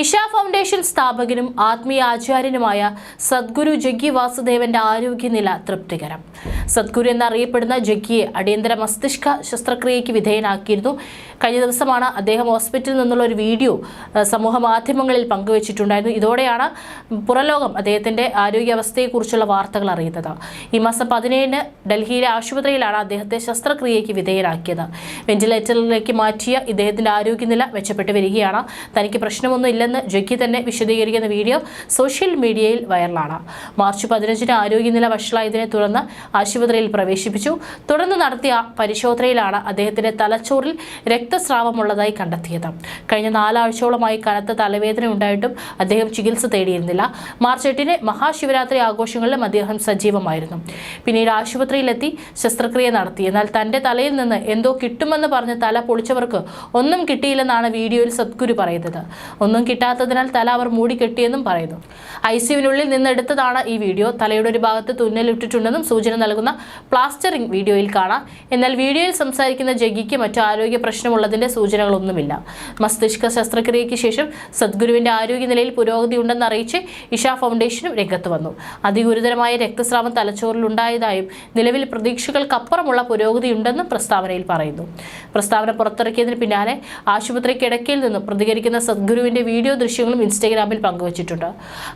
Isha foundation സ്ഥാപകനും ആത്മീയ ആചാര്യനുമായ സദ്ഗുരു ജഗ്ഗി വാസുദേവന്റെ ആരോഗ്യനില തൃപ്തികരം. സദ്ഗുരു എന്നറിയപ്പെടുന്ന ജഗ്ഗിയെ അടിയന്തര മസ്തിഷ്ക ശസ്ത്രക്രിയയ്ക്ക് വിധേയനാക്കിയിരുന്നു. കഴിഞ്ഞ ദിവസമാണ് അദ്ദേഹം ഹോസ്പിറ്റലിൽ നിന്നുള്ള ഒരു വീഡിയോ സമൂഹ മാധ്യമങ്ങളിൽ പങ്കുവച്ചിട്ടുണ്ടായിരുന്നു. ഇതോടെയാണ് പുറലോകം അദ്ദേഹത്തിന്റെ ആരോഗ്യാവസ്ഥയെക്കുറിച്ചുള്ള വാർത്തകൾ അറിയുന്നത്. ഈ മാസം പതിനേഴിന് ഡൽഹിയിലെ ആശുപത്രിയിലാണ് അദ്ദേഹത്തെ ശസ്ത്രക്രിയയ്ക്ക് വിധേയനാക്കിയത്. വെന്റിലേറ്ററിലേക്ക് മാറ്റിയ ഇദ്ദേഹത്തിന്റെ ആരോഗ്യനില മെച്ചപ്പെട്ടു വരികയാണ്. തനിക്ക് പ്രശ്നമൊന്നും ഇല്ലെന്ന് ജക്കി തന്നെ വിശദീകരിക്കുന്ന വീഡിയോ സോഷ്യൽ മീഡിയയിൽ വൈറലാണ്. മാർച്ച് പതിനഞ്ചിന് ആരോഗ്യനില വഷളായതിനെ തുടർന്ന് ആശുപത്രിയിൽ പ്രവേശിപ്പിച്ചു. തുടർന്ന് നടത്തിയ പരിശോധനയിലാണ് അദ്ദേഹത്തിന്റെ തലച്ചോറിൽ രക്തസ്രാവമുള്ളതായി കണ്ടെത്തിയത്. കഴിഞ്ഞ നാലാഴ്ചയോളമായി കനത്ത തലവേദന ഉണ്ടായിട്ടും അദ്ദേഹം ചികിത്സ തേടിയിരുന്നില്ല. മാർച്ച് എട്ടിന് മഹാശിവരാത്രി ആഘോഷങ്ങളിലും അദ്ദേഹം സജീവമായിരുന്നു. പിന്നീട് ആശുപത്രിയിലെത്തി ശസ്ത്രക്രിയ നടത്തി. എന്നാൽ തന്റെ തലയിൽ നിന്ന് എന്തോ കിട്ടുമെന്ന് പറഞ്ഞ് തല പൊളിച്ചവർക്ക് ഒന്നും കിട്ടിയില്ലെന്നാണ് വീഡിയോയിൽ സദ്ഗുരു പറയുന്നത്. ഒന്നും കിട്ടാത്തതിനാൽ തല അവർ മൂടിക്കെട്ടിയെന്നും പറയുന്നു. ഐ സിയുവിനുള്ളിൽ നിന്നെടുത്തതാണ് ഈ വീഡിയോ. തലയുടെ ഒരു ഭാഗത്ത് തുന്നലിട്ടിട്ടുണ്ടെന്നും സൂചന നൽകുന്ന പ്ലാസ്റ്ററിംഗ് വീഡിയോയിൽ കാണാം. എന്നാൽ വീഡിയോയിൽ സംസാരിക്കുന്ന ജഗ്ഗിക്ക് മറ്റു ആരോഗ്യ പ്രശ്നമുള്ളതിന്റെ സൂചനകളൊന്നുമില്ല. മസ്തിഷ്ക ശസ്ത്രക്രിയയ്ക്ക് ശേഷം സദ്ഗുരുവിന്റെ ആരോഗ്യനിലയിൽ പുരോഗതി ഉണ്ടെന്ന് അറിയിച്ച് ഇഷ ഫൗണ്ടേഷനും രംഗത്ത് വന്നു. അതിഗുരുതരമായ രക്തസ്രാവം തലച്ചോറിൽ ഉണ്ടായതായും നിലവിൽ പ്രതീക്ഷകൾക്കപ്പുറമുള്ള പുരോഗതിയുണ്ടെന്നും പ്രസ്താവനയിൽ പറയുന്നു. പ്രസ്താവന പുറത്തിറക്കിയതിന് പിന്നാലെ ആശുപത്രി കിടക്കയിൽ നിന്നും പ്രതികരിക്കുന്ന സദ്ഗുരുവിന്റെ വീഡിയോ ദൃശ്യങ്ങളും ഇൻസ്റ്റഗ്രാമിൽ പങ്കുവച്ചിട്ടുണ്ട്.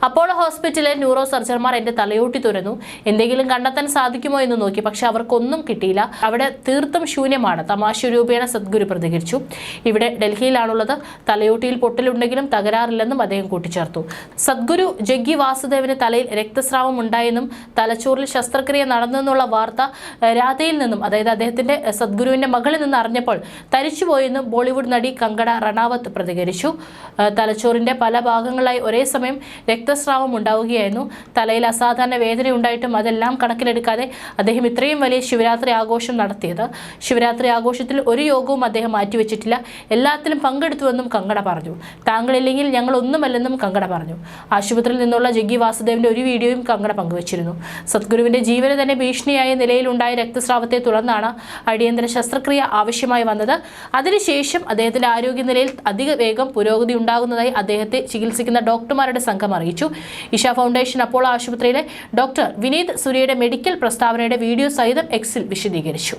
അപ്പോളോ ഹോസ്പിറ്റലിലെ ന്യൂറോ സർജന്മാർ എന്റെ തലയോട്ടി തുരന്നു. എന്തെങ്കിലും കണ്ടെത്താൻ സാധിക്കുമോ എന്ന് നോക്കി. പക്ഷെ അവർക്കൊന്നും കിട്ടിയില്ല. അവിടെ തീർത്തും ശൂന്യമാണ്. തമാശ രൂപേണ സദ്ഗുരു പ്രതികരിച്ചു. ഇവിടെ ഡൽഹിയിലാണുള്ളത്. തലയോട്ടിയിൽ പൊട്ടലുണ്ടെങ്കിലും തകരാറില്ലെന്നും അദ്ദേഹം കൂട്ടിച്ചേർത്തു. സദ്ഗുരു ജഗ്ഗി വാസുദേവന് തലയിൽ രക്തസ്രാവം ഉണ്ടായെന്നും തലച്ചോറിൽ ശസ്ത്രക്രിയ നടന്നെന്നുള്ള വാർത്ത രാധയിൽ നിന്നും അതായത് അദ്ദേഹത്തിന്റെ സദ്ഗുരുവിന്റെ മകളിൽ നിന്ന് അറിഞ്ഞപ്പോൾ തരിച്ചുപോയെന്നും ബോളിവുഡ് നടി കങ്കട റണാവത്ത് പ്രതികരിച്ചു. തലച്ചോറിന്റെ പല ഭാഗങ്ങളായി ഒരേ സമയം രക്തസ്രാവം ഉണ്ടാവുകയായിരുന്നു. തലയിൽ അസാധാരണ വേദന ഉണ്ടായിട്ടും അതെല്ലാം കണക്കിലെടുക്കാതെ അദ്ദേഹം ഇത്രയും വലിയ ശിവരാത്രി ആഘോഷം നടത്തിയത്. ശിവരാത്രി ആഘോഷത്തിൽ ഒരു യോഗവും അദ്ദേഹം മാറ്റിവെച്ചിട്ടില്ല. എല്ലാത്തിലും പങ്കെടുത്തുവെന്നും കങ്കട പറഞ്ഞു. താങ്കളില്ലെങ്കിൽ ഞങ്ങൾ ഒന്നുമല്ലെന്നും കങ്കട പറഞ്ഞു. ആശുപത്രിയിൽ നിന്നുള്ള ജഗ്ഗി വാസുദേവിന്റെ ഒരു വീഡിയോയും കങ്കട പങ്കുവച്ചിരുന്നു. സദ്ഗുരുവിന്റെ ജീവന് തന്നെ ഭീഷണിയായ നിലയിലുണ്ടായ രക്തസ്രാവത്തെ തുടർന്നാണ് അടിയന്തര ശസ്ത്രക്രിയ ആവശ്യമായി വന്നത്. അതിനുശേഷം അദ്ദേഹത്തിന്റെ ആരോഗ്യനിലയിൽ അധിക വേഗം പുരോഗതി ഉണ്ടാകുന്നതായി അദ്ദേഹത്തെ ചികിത്സിക്കുന്ന ഡോക്ടർമാരുടെ സംഘം അറിയിച്ചു. ഇഷ ഫൗണ്ടേഷൻ അപ്പോളോ ആശുപത്രിയിലെ ഡോക്ടർ വിനീത് സുരിയുടെ മെഡിക്കൽ പ്രസ്താവനയുടെ വീഡിയോ സഹിതം എക്സിൽ വിശദീകരിച്ചു.